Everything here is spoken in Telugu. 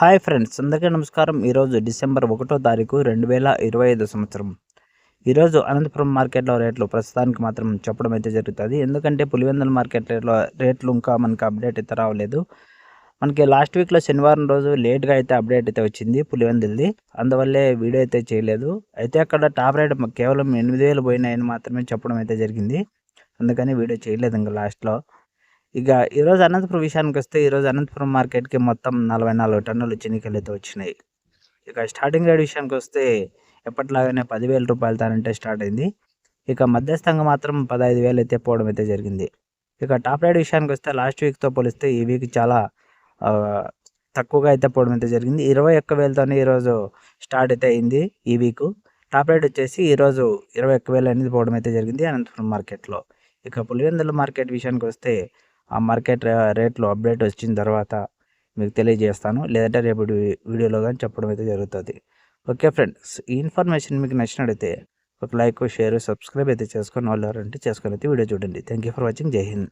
హాయ్ ఫ్రెండ్స్ అందరికీ నమస్కారం. ఈరోజు డిసెంబర్ ఒకటో తారీఖు రెండు వేల ఇరవై ఐదు సంవత్సరం. ఈరోజు అనంతపురం మార్కెట్లో రేట్లు ప్రస్తుతానికి మాత్రం చెప్పడం అయితే జరుగుతుంది. ఎందుకంటే పులివెందుల మార్కెట్ రేట్లో రేట్లు ఇంకా మనకి అప్డేట్ అయితే రావలేదు. మనకి లాస్ట్ వీక్లో శనివారం రోజు లేట్గా అయితే అప్డేట్ అయితే వచ్చింది పులివెందులది. అందువల్లే వీడియో అయితే చేయలేదు. అయితే అక్కడ టాప్ రేట్ కేవలం ఎనిమిది వేలు పోయినాయని మాత్రమే చెప్పడం అయితే జరిగింది. అందుకని వీడియో చేయలేదు ఇంకా లాస్ట్లో. ఇక ఈరోజు అనంతపురం విషయానికి వస్తే ఈరోజు అనంతపురం మార్కెట్కి మొత్తం నలభై నాలుగు టన్నులు చినికలు అయితే వచ్చినాయి. ఇక స్టార్టింగ్ రేట్ విషయానికి వస్తే ఎప్పటిలాగానే పదివేల రూపాయలు తానంటే స్టార్ట్ అయింది. ఇక మధ్యస్థంగా మాత్రం పదహైదు వేలు అయితే పోవడం అయితే జరిగింది. ఇక టాప్ రేట్ విషయానికి వస్తే లాస్ట్ వీక్తో పోలిస్తే ఈ వీక్ చాలా తక్కువగా అయితే పోవడం అయితే జరిగింది. ఇరవై ఒక్క వేలతోనే ఈరోజు స్టార్ట్ అయితే అయింది ఈ వీక్. టాప్ రేట్ వచ్చేసి ఈరోజు ఇరవై ఒక్క వేలు అనేది పోవడం అయితే జరిగింది అనంతపురం మార్కెట్లో. ఇక పులివెందుల మార్కెట్ విషయానికి వస్తే ఆ మార్కెట్ రేట్లు అప్డేట్ వచ్చిన తర్వాత మీకు తెలియజేస్తాను. లేదంటే రేపు వీడియోలో కానీ చెప్పడం అయితే జరుగుతుంది. ఓకే ఫ్రెండ్స్ ఈ ఇన్ఫర్మేషన్ మీకు నచ్చినట్టయితే ఒక లైక్ షేర్ సబ్స్క్రైబ్ అయితే చేసుకొని వాళ్ళు అంటే చేసుకొని అయితే వీడియో చూడండి. Thank you for watching. Jai Hind.